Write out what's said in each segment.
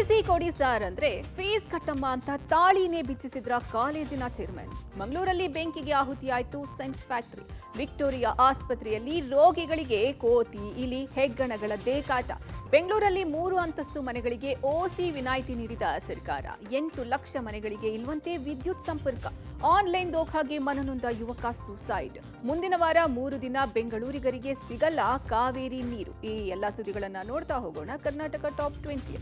TC ಕೊಡಿ sir ಅಂದ್ರೆ fees ಕಟ್ಟಮ್ಮ ಅಂತ ತಾಳಿನೇ ಬಿಚ್ಚಿಸಿದ್ರ ಕಾಲೇಜಿನ ಚೇರ್ಮನ್. ಮಂಗಳೂರಲ್ಲಿ ಬೆಂಕಿಗೆ ಆಹುತಿಯಾಯಿತು ಸೆಂಟ್ ಫ್ಯಾಕ್ಟರಿ. ವಿಕ್ಟೋರಿಯಾ ಆಸ್ಪತ್ರೆಯಲ್ಲಿ ರೋಗಿಗಳಿಗೆ ಕೋತಿ, ಇಲಿ ಹೆಗ್ಗಣಗಳ ಕಾಟ ಬೆಂಗಳೂರಲ್ಲಿ ಮೂರು ಅಂತಸ್ತು ಮನೆಗಳಿಗೆ ಓಸಿ ವಿನಾಯಿತಿ ನೀಡಿದ ಸರ್ಕಾರ. ಎಂಟು ಲಕ್ಷ ಮನೆಗಳಿಗೆ ಇಲ್ವಂತೆ ವಿದ್ಯುತ್ ಸಂಪರ್ಕ. ಆನ್ಲೈನ್ ದೋಖಾಗೆ ಮನನೊಂದ ಯುವಕ ಸೂಸೈಡ್. ಮುಂದಿನ ವಾರ ಮೂರು ದಿನ ಬೆಂಗಳೂರಿಗರಿಗೆ ಸಿಗಲ್ಲ ಕಾವೇರಿ ನೀರು. ಈ ಎಲ್ಲ ಸುದ್ದಿಗಳನ್ನು ನೋಡ್ತಾ ಹೋಗೋಣ ಕರ್ನಾಟಕ ಟಾಪ್ ಟ್ವೆಂಟಿ.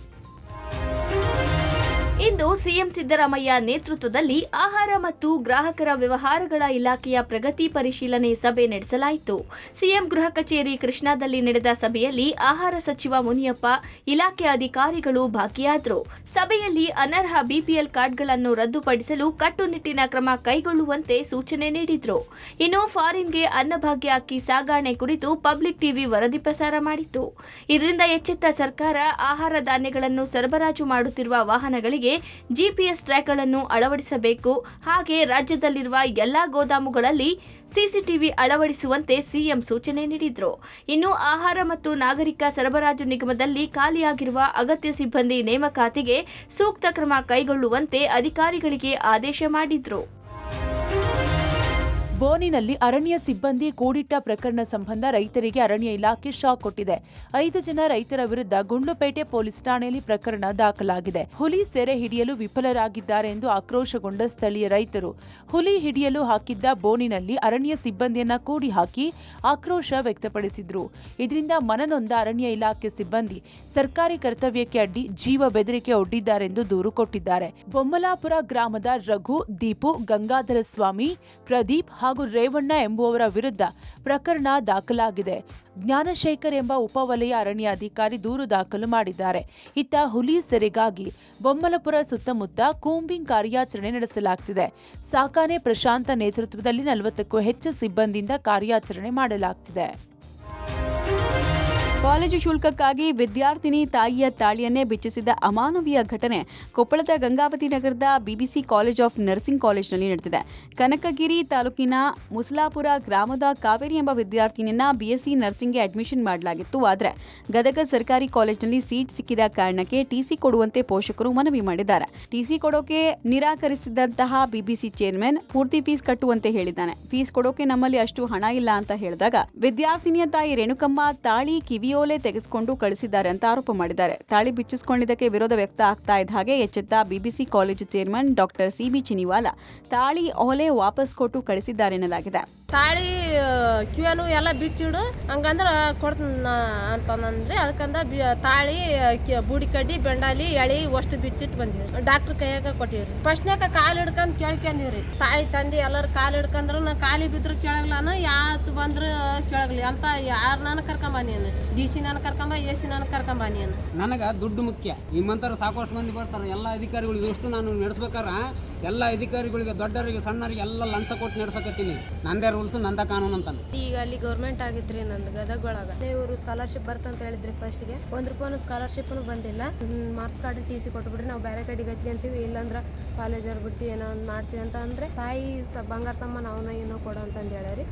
ಇಂದು ಸಿಎಂ ಸಿದ್ದರಾಮಯ್ಯ ನೇತೃತ್ವದಲ್ಲಿ ಆಹಾರ ಮತ್ತು ಗ್ರಾಹಕರ ವ್ಯವಹಾರಗಳ ಇಲಾಖೆಯ ಪ್ರಗತಿ ಪರಿಶೀಲನೆ ಸಭೆ ನಡೆಸಲಾಯಿತು. ಸಿಎಂ ಗೃಹ ಕಚೇರಿ ಕೃಷ್ಣಾದಲ್ಲಿ ನಡೆದ ಸಭೆಯಲ್ಲಿ ಆಹಾರ ಸಚಿವ ಮುನಿಯಪ್ಪ, ಇಲಾಖೆ ಅಧಿಕಾರಿಗಳು ಭಾಗಿಯಾದರು. ಸಭೆಯಲ್ಲಿ ಅನರ್ಹ ಬಿಪಿಎಲ್ ಕಾರ್ಡ್ಗಳನ್ನು ರದ್ದುಪಡಿಸಲು ಕಟ್ಟುನಿಟ್ಟಿನ ಕ್ರಮ ಕೈಗೊಳ್ಳುವಂತೆ ಸೂಚನೆ ನೀಡಿದ್ರು. ಇನ್ನು ಫಾರಿನ್ಗೆ ಅನ್ನಭಾಗ್ಯ ಅಕ್ಕಿ ಸಾಗಾಣೆ ಕುರಿತು ಪಬ್ಲಿಕ್ ಟಿವಿ ವರದಿ ಪ್ರಸಾರ ಮಾಡಿತ್ತು. ಇದರಿಂದ ಎಚ್ಚೆತ್ತ ಸರ್ಕಾರ ಆಹಾರ ಧಾನ್ಯಗಳನ್ನು ಸರಬರಾಜು ಮಾಡುತ್ತಿರುವ ವಾಹನಗಳಿಗೆ ಜಿಪಿಎಸ್ ಟ್ರ್ಯಾಕ್ಗಳನ್ನು ಅಳವಡಿಸಬೇಕು. ಹಾಗೆ ರಾಜ್ಯದಲ್ಲಿರುವ ಎಲ್ಲಾ ಗೋದಾಮುಗಳಲ್ಲಿ ಸಿಸಿಟಿವಿ ಅಳವಡಿಸುವಂತೆ ಸಿಎಂ ಸೂಚನೆ ನೀಡಿದರು. ಇನ್ನು ಆಹಾರ ಮತ್ತು ನಾಗರಿಕ ಸರಬರಾಜು ನಿಗಮದಲ್ಲಿ ಖಾಲಿಯಾಗಿರುವ ಅಗತ್ಯ ಸಿಬ್ಬಂದಿ ನೇಮಕಾತಿಗೆ ಸೂಕ್ತ ಕ್ರಮ ಕೈಗೊಳ್ಳುವಂತೆ ಅಧಿಕಾರಿಗಳಿಗೆ ಆದೇಶ ಮಾಡಿದ್ರು. ಬೋನಿನಲ್ಲಿ ಅರಣ್ಯ ಸಿಬ್ಬಂದಿ ಕೂಡಿಟ್ಟ ಪ್ರಕರಣ ಸಂಬಂಧ ರೈತರಿಗೆ ಅರಣ್ಯ ಇಲಾಖೆ ಶಾಕ್ ಕೊಟ್ಟಿದೆ. ಐದು ಜನ ರೈತರ ವಿರುದ್ಧ ಗುಂಡ್ಲುಪೇಟೆ ಪೊಲೀಸ್ ಠಾಣೆಯಲ್ಲಿ ಪ್ರಕರಣ ದಾಖಲಾಗಿದೆ. ಹುಲಿ ಸೆರೆ ಹಿಡಿಯಲು ವಿಫಲರಾಗಿದ್ದಾರೆ ಎಂದು ಆಕ್ರೋಶಗೊಂಡ ಸ್ಥಳೀಯ ರೈತರು. ಹುಲಿ ಹಿಡಿಯಲು ಹಾಕಿದ್ದ ಬೋನಿನಲ್ಲಿ ಅರಣ್ಯ ಸಿಬ್ಬಂದಿಯನ್ನ ಕೂಡಿ ಹಾಕಿ ಆಕ್ರೋಶ ವ್ಯಕ್ತಪಡಿಸಿದ್ರು. ಇದರಿಂದ ಮನನೊಂದ ಅರಣ್ಯ ಇಲಾಖೆ ಸಿಬ್ಬಂದಿ ಸರ್ಕಾರಿ ಕರ್ತವ್ಯಕ್ಕೆ ಅಡ್ಡಿ, ಜೀವ ಬೆದರಿಕೆ ಒಡ್ಡಿದ್ದಾರೆಂದು ದೂರು ಕೊಟ್ಟಿದ್ದಾರೆ. ಬೊಮ್ಮಲಾಪುರ ಗ್ರಾಮದ ರಘು, ದೀಪು, ಗಂಗಾಧರ ಸ್ವಾಮಿ, ಪ್ರದೀಪ್ ಹಾಗೂ ರೇವಣ್ಣ ಎಂಬುವವರ ವಿರುದ್ಧ ಪ್ರಕರಣ ದಾಖಲಾಗಿದೆ. ಜ್ಞಾನಶೇಖರ್ ಎಂಬ ಉಪವಲಯ ಅರಣ್ಯ ಅಧಿಕಾರಿ ದೂರು ದಾಖಲು ಮಾಡಿದ್ದಾರೆ. ಇತ್ತ ಹುಲಿ ಸೆರೆಗಾಗಿ ಬೊಮ್ಮಲಪುರ ಸುತ್ತಮುತ್ತ ಕೂಂಬಿಂಗ್ ಕಾರ್ಯಾಚರಣೆ ನಡೆಸಲಾಗ್ತಿದೆ. ಸಾಕಾನೆ ಪ್ರಶಾಂತ ನೇತೃತ್ವದಲ್ಲಿ ನಲವತ್ತಕ್ಕೂ ಹೆಚ್ಚು ಸಿಬ್ಬಂದಿಯಿಂದ ಕಾರ್ಯಾಚರಣೆ ಮಾಡಲಾಗ್ತಿದೆ. ಕಾಲೇಜು ಶುಲ್ಕಕ್ಕಾಗಿ ವಿದ್ಯಾರ್ಥಿನಿ ತಾಯಿಯ ತಾಳಿಯನ್ನೇ ಬಿಚ್ಚಿಸಿದ ಅಮಾನವೀಯ ಘಟನೆ ಕೊಪ್ಪಳದ ಗಂಗಾವತಿ ನಗರದ ಬಿಬಿಸಿ ಕಾಲೇಜ್ ಆಫ್ ನರ್ಸಿಂಗ್ ಕಾಲೇಜ್ನಲ್ಲಿ ನಡೆದಿದೆ. ಕನಕಗಿರಿ ತಾಲೂಕಿನ ಮುಸಲಾಪುರ ಗ್ರಾಮದ ಕಾವೇರಿ ಎಂಬ ವಿದ್ಯಾರ್ಥಿನಿಯನ್ನ ಬಿಎಸ್ಸಿ ನರ್ಸಿಂಗ್ಗೆ ಅಡ್ಮಿಷನ್ ಮಾಡಲಾಗಿತ್ತು. ಆದರೆ ಗದಗ ಸರ್ಕಾರಿ ಕಾಲೇಜ್ನಲ್ಲಿ ಸೀಟ್ ಸಿಕ್ಕಿದ ಕಾರಣಕ್ಕೆ ಟಿಸಿ ಕೊಡುವಂತೆ ಪೋಷಕರು ಮನವಿ ಮಾಡಿದ್ದಾರೆ. ಟಿಸಿ ಕೊಡೋಕೆ ನಿರಾಕರಿಸಿದಂತಹ ಬಿಬಿಸಿ ಚೇರ್ಮನ್ ಪೂರ್ತಿ ಫೀಸ್ ಕಟ್ಟುವಂತೆ ಹೇಳಿದ್ದಾನೆ. ಫೀಸ್ ಕೊಡೋಕೆ ನಮ್ಮಲ್ಲಿ ಅಷ್ಟು ಹಣ ಇಲ್ಲ ಅಂತ ಹೇಳಿದಾಗ ವಿದ್ಯಾರ್ಥಿನಿಯ ತಾಯಿ ರೇಣುಕಮ್ಮ ತಾಳಿ ಕಿವಿಯೋಲೆ ತೆಗೆಸಿಕೊಂಡು ಕಳಿಸಿದ್ದಾರೆ ಅಂತ ಆರೋಪ ಮಾಡಿದ್ದಾರೆ. ತಾಳಿ ಬಿಚ್ಚಿಸಿಕೊಂಡಿದ್ದಕ್ಕೆ ವಿರೋಧ ವ್ಯಕ್ತ ಆಗ್ತಾ ಇದ್ದ ಹಾಗೆ ಎಚ್ಚೆತ್ತ BBC college chairman doctor C B Chinivala ತಾಳಿ ಓಲೆ ವಾಪಸ್ ಕೊಟ್ಟು ಕಳಿಸಿದ್ದಾರೆ ಎನ್ನಲಾಗಿದೆ. ತಾಳಿ ಕಿವಿಯನು ಎಲ್ಲ ಬಿಚ್ಚಿಡು. ಹಂಗಂದ್ರೆ ಕೊಡ್ತೀನಿ ಅಂತಂದ್ರೆ ಅದಕ್ಕಂದ ಬಿ ತಾಳಿ ಬೂಡಿ ಕಡ್ಡಿ, ಬೆಂಡಾಲಿ, ಎಳಿ ಅಷ್ಟು ಬಿಚ್ಚಿಟ್ಟು ಬಂದಿವಿ ಡಾಕ್ಟ್ರ್ ಕೈಯಾಗ ಕೊಟ್ಟಿವ್ರಿ. ಫಸ್ಟ್ನ್ಯಾಗ ಕಾಲು ಹಿಡ್ಕೊಂಡು ಕೇಳ್ಕೊಂಡಿವ್ರಿ ತಾಯಿ, ತಂದೆ ಎಲ್ಲರೂ ಕಾಲು ಹಿಡ್ಕಂದ್ರೆ ನಾ ಕಾಲಿ ಬಿದ್ರು ಕೇಳಗ್ಲಾನು ಯಾತ್ ಬಂದ್ರೆ ಕೇಳಗ್ಲಿ. ಅಂತ ಯಾರು ನಾನು ಕರ್ಕೊಂಬ ಅನ್ನ ಡಿ ಸಿ ನಾನು ಕರ್ಕೊಂಬ, ಎ ಸಿ ನಾನು ಕರ್ಕೊಂಬ ನೀನು ನನಗೆ ದುಡ್ಡು ಮುಖ್ಯ. ನಿಮ್ಮಂತರ ಸಾಕಷ್ಟು ಮಂದಿ ಬರ್ತಾರೆ. ಎಲ್ಲ ಅಧಿಕಾರಿಗಳು ಇದಷ್ಟು ನಾನು ನಡೆಸ್ಬೇಕಾರ ಎಲ್ಲ ಅಧಿಕಾರಿಗಳಿಗೆ, ದೊಡ್ಡವರಿಗೆ, ಸಣ್ಣವರಿಗೆ ಎಲ್ಲ ಲಂಚ ಕೊಟ್ಟು ನಡೆಸಕತ್ತೀನಿ. ನಂದೇ ರೂಲ್ಸು ನಂದ ಕಾನೂನು ಅಂತಾನೆ ಈಗ ಅಲ್ಲಿ ಗೌರ್ಮೆಂಟ್ ಆಗಿತ್ರಿ ನಂದು ಗದಗ ಒಳಗ ಇವರು ಸ್ಕಾಲರ್ಶಿಪ್ ಬರ್ತಂತ ಹೇಳಿದ್ರಿ ಫಸ್ಟ್ಗೆ ಒಂದ್ ರೂಪಾಯಿ ಸ್ಕಾಲರ್ಶಿಪ್ ಬಂದಿಲ್ಲ. ಮಾರ್ಕ್ಸ್ ಕಾರ್ಡ್ ಟಿ ಸಿ ಕೊಟ್ಬಿಡ್ರಿ ನಾವು ಬೇರೆ ಕಡೆಗೆ ಹಚ್ಕೊಂತೀವಿ ಇಲ್ಲಾಂದ್ರ ಕಾಲೇಜ್ ಅವ್ರು ಬಿಡ್ತೀವಿ ಏನೋ ಒಂದು ಮಾಡ್ತೀವಿ ಅಂತ ಅಂದ್ರೆ ತಾಯಿ ಬಂಗಾರ ಸಮ್ಮ ಅವನ ಏನೋ ಕೊಡು ಅಂತಂದು ಹೇಳ್ಯಾರಿ.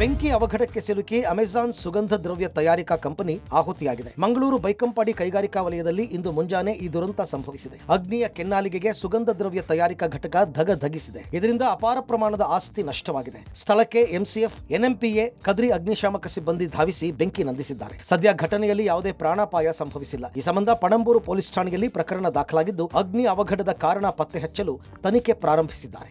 ಬೆಂಕಿ ಅವಘಡಕ್ಕೆ ಸಿಲುಕಿ ಅಮೆಜಾನ್ ಸುಗಂಧ ದ್ರವ್ಯ ತಯಾರಿಕಾ ಕಂಪನಿ ಆಹುತಿಯಾಗಿದೆ. ಮಂಗಳೂರು ಬೈಕಂಪಾಡಿ ಕೈಗಾರಿಕಾ ವಲಯದಲ್ಲಿ ಇಂದು ಮುಂಜಾನೆ ಈ ದುರಂತ ಸಂಭವಿಸಿದೆ. ಅಗ್ನಿಯ ಕೆನ್ನಾಲಿಗೆಗೆ ಸುಗಂಧ ದ್ರವ್ಯ ತಯಾರಿಕಾ ಘಟಕ ಧಗ ಧಗಿಸಿದೆ. ಇದರಿಂದ ಅಪಾರ ಪ್ರಮಾಣದ ಆಸ್ತಿ ನಷ್ಟವಾಗಿದೆ. ಸ್ಥಳಕ್ಕೆ ಎಂಸಿಎಫ್, ಎನ್ಎಂಪಿಎ, ಕದ್ರಿ ಅಗ್ನಿಶಾಮಕ ಸಿಬ್ಬಂದಿ ಧಾವಿಸಿ ಬೆಂಕಿ ನಂದಿಸಿದ್ದಾರೆ. ಸದ್ಯ ಘಟನೆಯಲ್ಲಿ ಯಾವುದೇ ಪ್ರಾಣಾಪಾಯ ಸಂಭವಿಸಿಲ್ಲ. ಈ ಸಂಬಂಧ ಪಣಂಬೂರು ಪೊಲೀಸ್ ಠಾಣೆಯಲ್ಲಿ ಪ್ರಕರಣ ದಾಖಲಾಗಿದ್ದು, ಅಗ್ನಿ ಅವಘಡದ ಕಾರಣ ಪತ್ತೆ ಹಚ್ಚಲು ತನಿಖೆ ಪ್ರಾರಂಭಿಸಿದ್ದಾರೆ.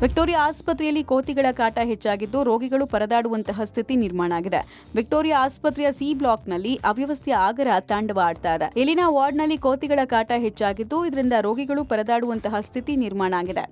ವಿಕ್ಟೋರಿಯಾ ಆಸ್ಪತ್ರೆಯಲ್ಲಿ ಕೋತಿಗಳ ಕಾಟ ಹೆಚ್ಚಾಗಿದ್ದು ರೋಗಿಗಳು ಪರದಾಡುವಂತಹ ಸ್ಥಿತಿ ನಿರ್ಮಾಣ ಆಗಿದೆ. ವಿಕ್ಟೋರಿಯಾ ಆಸ್ಪತ್ರೆಯ ಸಿ ಬ್ಲಾಕ್ನಲ್ಲಿ ಅವ್ಯವಸ್ಥೆಯ ಆಗರ ತಾಂಡವ ಆಡ್ತಾ ಇದೆ. ಇಲ್ಲಿನ ವಾರ್ಡ್ನಲ್ಲಿ ಕೋತಿಗಳ ಕಾಟ ಹೆಚ್ಚಾಗಿದ್ದು ಇದರಿಂದ ರೋಗಿಗಳು ಪರದಾಡುವಂತಹ ಸ್ಥಿತಿ ನಿರ್ಮಾಣ ಆಗಿದೆ.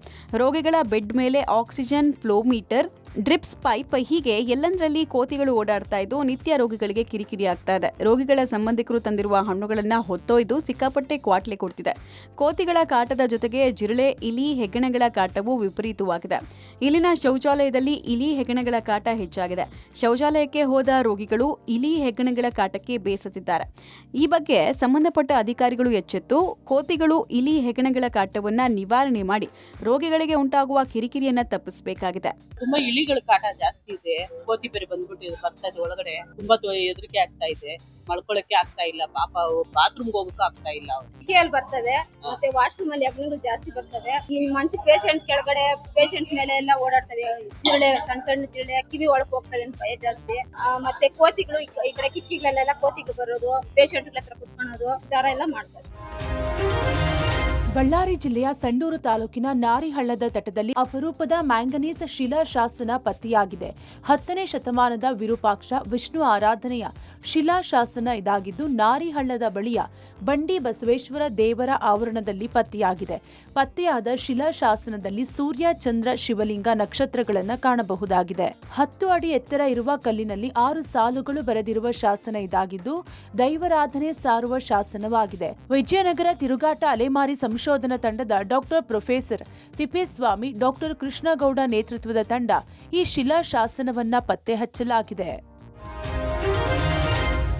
ರೋಗಿಗಳ ಬೆಡ್ ಮೇಲೆ oxygen flow meter drips pipe ಹೀಗೆ ಎಲ್ಲಂದ್ರಲ್ಲಿ ಕೋತಿಗಳು ಓಡಾಡ್ತಾ ಇದ್ದು ನಿತ್ಯ ರೋಗಿಗಳಿಗೆ ಕಿರಿಕಿರಿ ಆಗ್ತಾ ಇದೆ. ರೋಗಿಗಳ ಸಂಬಂಧಿಕರು ತಂದಿರುವ ಹಣ್ಣುಗಳನ್ನ ಹೊತ್ತೊಯ್ದು ಸಿಕ್ಕಾಪಟ್ಟೆ ಕ್ವಾಟ್ಲೆ ಕೊಡ್ತಿದೆ. ಕೋತಿಗಳ ಕಾಟದ ಜೊತೆಗೆ ಜಿರಳೆ, ಇಲಿ, ಹೆಗ್ಗಣಗಳ ಕಾಟವು ವಿಪರೀತವಾಗಿದೆ. ಇಲ್ಲಿನ ಶೌಚಾಲಯದಲ್ಲಿ ಇಲಿ, ಹೆಗ್ಗಣಗಳ ಕಾಟ ಹೆಚ್ಚಾಗಿದೆ. ಶೌಚಾಲಯಕ್ಕೆ ಹೋದ ರೋಗಿಗಳು ಇಲಿ, ಹೆಗ್ಗಣಗಳ ಕಾಟಕ್ಕೆ ಬೇಸತ್ತಿದ್ದಾರೆ. ಈ ಬಗ್ಗೆ ಸಂಬಂಧಪಟ್ಟ ಅಧಿಕಾರಿಗಳು ಎಚ್ಚೆತ್ತು. ಕೋತಿಗಳು ಇಲಿ, ಹೆಗ್ಗಣಗಳ ಕಾಟವನ್ನ ನಿವಾರಣೆ ಮಾಡಿ ರೋಗಿಗಳಿಗೆ ಉಂಟಾಗುವ ಕಿರಿಕಿರಿಯನ್ನ ತಪ್ಪಿಸಬೇಕಾಗಿದೆ. ತುಂಬಾ ಇಲಿಗಳ ಕಾಟ ಜಾಸ್ತಿ ಇದೆ. ಕೋತಿ ಬೇರೆ ಬಂದ್ಬಿಟ್ಟಿದೆ ಬರ್ತಾ ಇದೆ ಒಳಗಡೆ. ತುಂಬಾ ಹೆದರಿಕೆ ಆಗ್ತಾ ಇದೆ. ಮಳ್ಕೊಳಕ್ಕೆ ಆಗ್ತಾ ಇಲ್ಲ. ಪಾಪ ಬಾತ್ರೂಮ್ ಹೋಗಕ್ಕೂ ಆಗ್ತಾ ಇಲ್ಲ ಕೇಳಿ ಬರ್ತವೆ ಮತ್ತೆ ವಾಶ್ರೂಮ್ ಅಲ್ಲಿ ಯಜ್ಞಗಳು ಜಾಸ್ತಿ ಬರ್ತವೆ ಈ ಮಂಚ ಪೇಷಂಟ್ ಕೆಳಗಡೆ ಪೇಷಂಟ್ ಮೇಲೆ ಎಲ್ಲ ಓಡಾಡ್ತವೆ. ತಿರುಳೆ ಸಣ್ಣ ಸಣ್ಣ ತಿರುಳೆ, ಕಿವಿ ಒಳಗೆ ಹೋಗ್ತವೆ ಅಂತ ಭಯ ಜಾಸ್ತಿ. ಮತ್ತೆ ಕೋತಿಗಳು, ಈ ಕಡೆ ಕಿಟಕಿಗಳಲ್ಲೆಲ್ಲ ಕೋತಿಗಳು ಬರೋದು ಪೇಷಂಟ್ ಹತ್ರ ಕುತ್ಕೊಳ್ಳೋದು ಈ ತರ ಎಲ್ಲ ಮಾಡ್ತಾರೆ. ಬಳ್ಳಾರಿ ಜಿಲ್ಲೆಯ ಸಂಡೂರು ತಾಲೂಕಿನ ನಾರಿಹಳ್ಳದ ತಟದಲ್ಲಿ ಅಪರೂಪದ ಮ್ಯಾಂಗನೀಸ್ ಶಿಲಾ ಶಾಸನ ಪತ್ತೆಯಾಗಿದೆ. ಹತ್ತನೇ ಶತಮಾನದ ವಿರೂಪಾಕ್ಷ ವಿಷ್ಣು ಆರಾಧನೆಯ ಶಿಲಾ ಶಾಸನ ಇದಾಗಿದ್ದು, ನಾರಿಹಳ್ಳದ ಬಳಿಯ ಬಂಡಿ ಬಸವೇಶ್ವರ ದೇವರ ಆವರಣದಲ್ಲಿ ಪತ್ತೆಯಾಗಿದೆ. ಪತ್ತೆಯಾದ ಶಿಲಾ ಶಾಸನದಲ್ಲಿ ಸೂರ್ಯ, ಚಂದ್ರ, ಶಿವಲಿಂಗ ನಕ್ಷತ್ರಗಳನ್ನು ಕಾಣಬಹುದಾಗಿದೆ. ಹತ್ತು ಅಡಿ ಎತ್ತರ ಇರುವ ಕಲ್ಲಿನಲ್ಲಿ ಆರು ಸಾಲುಗಳು ಬರೆದಿರುವ ಶಾಸನ ಇದಾಗಿದ್ದು, ದೈವರಾಧನೆ ಸಾರುವ ಶಾಸನವಾಗಿದೆ. ವಿಜಯನಗರ, ತಿರುಗಾಟ, ಅಲೆಮಾರಿ ಸಂಶೋಧನಾ ತಂಡದ doctor professor Thippeswamy doctor Krishnagowda ನೇತೃತ್ವದ ತಂಡ ಈ ಶಿಲಾ ಶಾಸನವನ್ನ ಪತ್ತೆ ಹಚ್ಚಲಾಗಿದೆ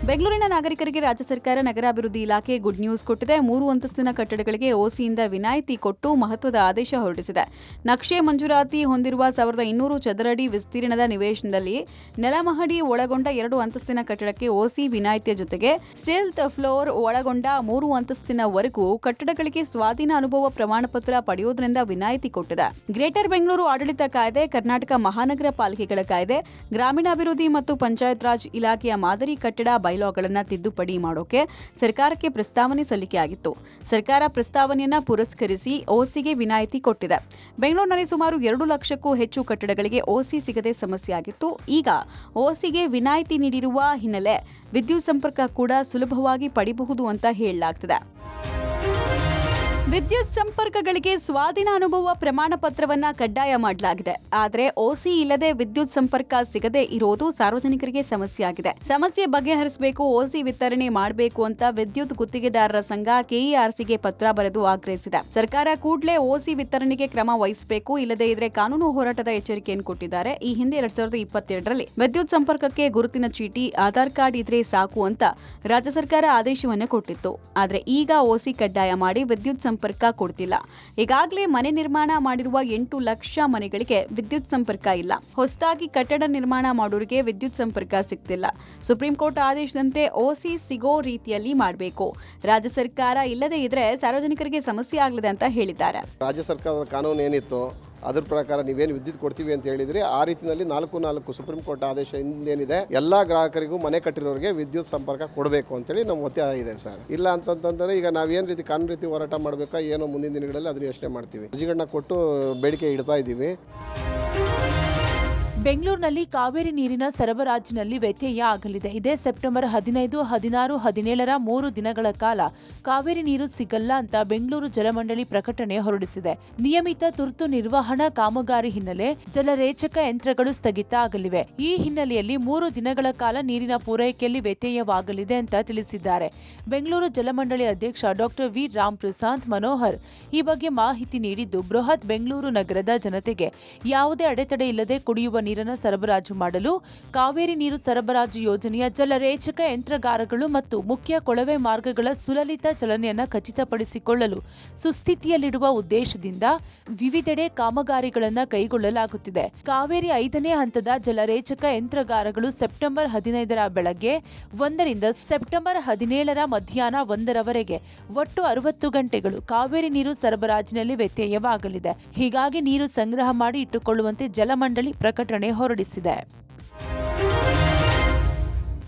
ಬೆಂಗಳೂರಿನ ನಾಗರಿಕರಿಗೆ ರಾಜ್ಯ ಸರ್ಕಾರ ನಗರಾಭಿವೃದ್ಧಿ ಇಲಾಖೆ ಗುಡ್ ನ್ಯೂಸ್ ಕೊಟ್ಟಿದೆ. ಮೂರು ಅಂತಸ್ತಿನ ಕಟ್ಟಡಗಳಿಗೆ ಓಸಿಯಿಂದ ವಿನಾಯಿತಿ ಕೊಟ್ಟು ಮಹತ್ವದ ಆದೇಶ ಹೊರಡಿಸಿದೆ. ನಕ್ಷೆ ಮಂಜೂರಾತಿ ಹೊಂದಿರುವ ಸಾವಿರದ ಇನ್ನೂರು ಚದರಡಿ ವಿಸ್ತೀರ್ಣದ ನಿವೇಶನದಲ್ಲಿ ನೆಲಮಹಡಿ ಒಳಗೊಂಡ ಎರಡು ಅಂತಸ್ತಿನ ಕಟ್ಟಡಕ್ಕೆ ಓಸಿ ವಿನಾಯಿತಿಯ ಜೊತೆಗೆ ಸ್ಟಿಲ್ತ್ ಫ್ಲೋರ್ ಒಳಗೊಂಡ ಮೂರು ಅಂತಸ್ತಿನವರೆಗೂ ಕಟ್ಟಡಗಳಿಗೆ ಸ್ವಾಧೀನ ಅನುಭವ ಪ್ರಮಾಣ ಪತ್ರ ಪಡೆಯುವುದರಿಂದ ವಿನಾಯಿತಿ ಕೊಟ್ಟಿದೆ. ಗ್ರೇಟರ್ ಬೆಂಗಳೂರು ಆಡಳಿತ ಕಾಯ್ದೆ, ಕರ್ನಾಟಕ ಮಹಾನಗರ ಪಾಲಿಕೆಗಳ ಕಾಯ್ದೆ, ಗ್ರಾಮೀಣಾಭಿವೃದ್ಧಿ ಮತ್ತು ಪಂಚಾಯತ್ ರಾಜ್ ಇಲಾಖೆಯ ಮಾದರಿ ಕಟ್ಟಡ ಬೈಲಾಗಳನ್ನು ತಿದ್ದುಪಡಿ ಮಾಡೋಕೆ ಸರ್ಕಾರಕ್ಕೆ ಪ್ರಸ್ತಾವನೆ ಸಲ್ಲಿಕೆಯಾಗಿತ್ತು ಸರ್ಕಾರ ಪ್ರಸ್ತಾವನೆಯನ್ನ ಪುರಸ್ಕರಿಸಿ ಓಸಿಗೆ ವಿನಾಯಿತಿ ಕೊಟ್ಟಿದೆ. ಬೆಂಗಳೂರಿನಲ್ಲಿ ಸುಮಾರು ಎರಡು ಲಕ್ಷಕ್ಕೂ ಹೆಚ್ಚು ಕಟ್ಟಡಗಳಿಗೆ ಓಸಿ ಸಿಗದೆ ಸಮಸ್ಯೆಯಾಗಿತ್ತು ಈಗ ಓಸಿಗೆ ವಿನಾಯಿತಿ ನೀಡಿರುವ ಹಿನ್ನೆಲೆ ವಿದ್ಯುತ್ ಸಂಪರ್ಕ ಕೂಡ ಸುಲಭವಾಗಿ ಪಡಿಬಹುದು ಅಂತ ಹೇಳಲಾಗ್ತಿದೆ. ವಿದ್ಯುತ್ ಸಂಪರ್ಕಗಳಿಗೆ ಸ್ವಾಧೀನ ಅನುಭವ ಪ್ರಮಾಣ ಪತ್ರವನ್ನ ಕಡ್ಡಾಯ ಮಾಡಲಾಗಿದೆ. ಆದರೆ ಓಸಿ ಇಲ್ಲದೆ ವಿದ್ಯುತ್ ಸಂಪರ್ಕ ಸಿಗದೆ ಇರೋದು ಸಾರ್ವಜನಿಕರಿಗೆ ಸಮಸ್ಯೆ ಆಗಿದೆ. ಸಮಸ್ಯೆ ಬಗೆಹರಿಸಬೇಕು, ಓಸಿ ವಿತರಣೆ ಮಾಡಬೇಕು ಅಂತ ವಿದ್ಯುತ್ ಗುತ್ತಿಗೆದಾರರ ಸಂಘ ಕೆಇಆರ್ಸಿಗೆ ಪತ್ರ ಬರೆದು ಆಗ್ರಹಿಸಿದೆ. ಸರ್ಕಾರ ಕೂಡಲೇ ಓಸಿ ವಿತರಣೆಗೆ ಕ್ರಮ ವಹಿಸಬೇಕು, ಇಲ್ಲದೇ ಇದ್ರೆ ಕಾನೂನು ಹೋರಾಟದ ಎಚ್ಚರಿಕೆಯನ್ನು ಕೊಟ್ಟಿದ್ದಾರೆ. ಈ ಹಿಂದೆ ಎರಡ್ ಸಾವಿರದ ಇಪ್ಪತ್ತೆರಡರಲ್ಲಿ ವಿದ್ಯುತ್ ಸಂಪರ್ಕಕ್ಕೆ ಗುರುತಿನ ಚೀಟಿ, ಆಧಾರ್ ಕಾರ್ಡ್ ಇದ್ರೆ ಸಾಕು ಅಂತ ರಾಜ್ಯ ಸರ್ಕಾರ ಆದೇಶವನ್ನು ಕೊಟ್ಟಿತ್ತು. ಆದರೆ ಈಗ ಓಸಿ ಕಡ್ಡಾಯ ಮಾಡಿ ವಿದ್ಯುತ್ ಸಂಪರ್ಕ ಕೊಡ್ತಿಲ್ಲ. ಈಗಾಗಲೇ ಮನೆ ನಿರ್ಮಾಣ ಮಾಡಿರುವ ಎಂಟು ಲಕ್ಷ ಮನೆಗಳಿಗೆ ವಿದ್ಯುತ್ ಸಂಪರ್ಕ ಇಲ್ಲ. ಹೊಸದಾಗಿ ಕಟ್ಟಡ ನಿರ್ಮಾಣ ಮಾಡೋರಿಗೆ ವಿದ್ಯುತ್ ಸಂಪರ್ಕ ಸಿಗ್ತಿಲ್ಲ. ಸುಪ್ರೀಂ ಕೋರ್ಟ್ ಆದೇಶದಂತೆ ಓಸಿ ಸಿಗೋ ರೀತಿಯಲ್ಲಿ ಮಾಡಬೇಕು. ರಾಜ್ಯ ಸರ್ಕಾರ ಇಲ್ಲದೇ ಇದ್ರೆ ಸಾರ್ವಜನಿಕರಿಗೆ ಸಮಸ್ಯೆ ಆಗಲಿದೆ ಅಂತ ಹೇಳಿದ್ದಾರೆ. ರಾಜ್ಯ ಸರ್ಕಾರದ ಕಾನೂನು ಏನಿತ್ತು ಅದ್ರ ಪ್ರಕಾರ ನೀವೇನು ವಿದ್ಯುತ್ ಕೊಡ್ತೀವಿ ಅಂತ ಹೇಳಿದ್ರೆ ಆ ರೀತಿಯಲ್ಲಿ ನಾಲ್ಕು ನಾಲ್ಕು ಸುಪ್ರೀಂ ಕೋರ್ಟ್ ಆದೇಶ ಹಿಂದೇನಿದೆ, ಎಲ್ಲ ಗ್ರಾಹಕರಿಗೂ ಮನೆ ಕಟ್ಟಿರೋರಿಗೆ ವಿದ್ಯುತ್ ಸಂಪರ್ಕ ಕೊಡಬೇಕು ಅಂತೇಳಿ ನಮ್ಮ ಒತ್ತಾಯ ಇದೆ ಸರ್. ಇಲ್ಲ ಅಂತಂತಂದ್ರೆ ಈಗ ನಾವೇನು ರೀತಿ ಕಾನೂನು ರೀತಿ ಹೋರಾಟ ಮಾಡಬೇಕಾ, ಏನೋ ಮುಂದಿನ ದಿನಗಳಲ್ಲಿ ಅದನ್ನ ಯೋಚನೆ ಮಾಡ್ತೀವಿ. ಅರ್ಜಿಗಳನ್ನ ಕೊಟ್ಟು ಬೇಡಿಕೆ ಇಡ್ತಾ ಇದ್ದೀವಿ ಬೆಂಗಳೂರಿನಲ್ಲಿ ಕಾವೇರಿ ನೀರಿನ ಸರಬರಾಜಿನಲ್ಲಿ ವ್ಯತ್ಯಯ ಆಗಲಿದೆ. ಇದೇ ಸೆಪ್ಟೆಂಬರ್ ಹದಿನೈದು, ಹದಿನಾರು, ಹದಿನೇಳರ ಮೂರು ದಿನಗಳ ಕಾಲ ಕಾವೇರಿ ನೀರು ಸಿಗಲ್ಲ ಅಂತ ಬೆಂಗಳೂರು ಜಲಮಂಡಳಿ ಪ್ರಕಟಣೆ ಹೊರಡಿಸಿದೆ. ನಿಯಮಿತ ತುರ್ತು ನಿರ್ವಹಣಾ ಕಾಮಗಾರಿ ಹಿನ್ನೆಲೆ ಜಲರೇಚಕ ಯಂತ್ರಗಳು ಸ್ಥಗಿತ ಆಗಲಿವೆ. ಈ ಹಿನ್ನೆಲೆಯಲ್ಲಿ ಮೂರು ದಿನಗಳ ಕಾಲ ನೀರಿನ ಪೂರೈಕೆಯಲ್ಲಿ ವ್ಯತ್ಯಯವಾಗಲಿದೆ ಅಂತ ತಿಳಿಸಿದ್ದಾರೆ. ಬೆಂಗಳೂರು ಜಲಮಂಡಳಿ ಅಧ್ಯಕ್ಷ ಡಾಕ್ಟರ್ ವಿ. ರಾಮ್ ಪ್ರಸಾದ್ ಮನೋಹರ್ ಈ ಬಗ್ಗೆ ಮಾಹಿತಿ ನೀಡಿದ್ದು, ಬೃಹತ್ ಬೆಂಗಳೂರು ನಗರದ ಜನತೆಗೆ ಯಾವುದೇ ಅಡೆತಡೆ ಇಲ್ಲದೆ ಕುಡಿಯುವ ನೀರನ್ನು ಸರಬರಾಜು ಮಾಡಲು ಕಾವೇರಿ ನೀರು ಸರಬರಾಜು ಯೋಜನೆಯ ಜಲರೇಚಕ ಯಂತ್ರಗಾರಗಳು ಮತ್ತು ಮುಖ್ಯ ಕೊಳವೆ ಮಾರ್ಗಗಳ ಸುಲಲಿತ ಚಲನೆಯನ್ನು ಖಚಿತಪಡಿಸಿಕೊಳ್ಳಲು ಸುಸ್ಥಿತಿಯಲ್ಲಿಡುವ ಉದ್ದೇಶದಿಂದ ವಿವಿಧೆಡೆ ಕಾಮಗಾರಿಗಳನ್ನು ಕೈಗೊಳ್ಳಲಾಗುತ್ತಿದೆ. ಕಾವೇರಿ ಐದನೇ ಹಂತದ ಜಲರೇಚಕ ಯಂತ್ರಗಾರಗಳು ಸೆಪ್ಟೆಂಬರ್ ಹದಿನೈದರ ಬೆಳಗ್ಗೆ ಒಂದರಿಂದ ಸೆಪ್ಟೆಂಬರ್ ಹದಿನೇಳರ ಮಧ್ಯಾಹ್ನ ಒಂದರವರೆಗೆ ಒಟ್ಟು ಅರವತ್ತು ಗಂಟೆಗಳು ಕಾವೇರಿ ನೀರು ಸರಬರಾಜಿನಲ್ಲಿ ವ್ಯತ್ಯಯವಾಗಲಿದೆ. ಹೀಗಾಗಿ ನೀರು ಸಂಗ್ರಹ ಮಾಡಿ ಇಟ್ಟುಕೊಳ್ಳುವಂತೆ ಜಲಮಂಡಳಿ ಪ್ರಕಟಣೆ ಹೊರಡಿಸಿದೆ.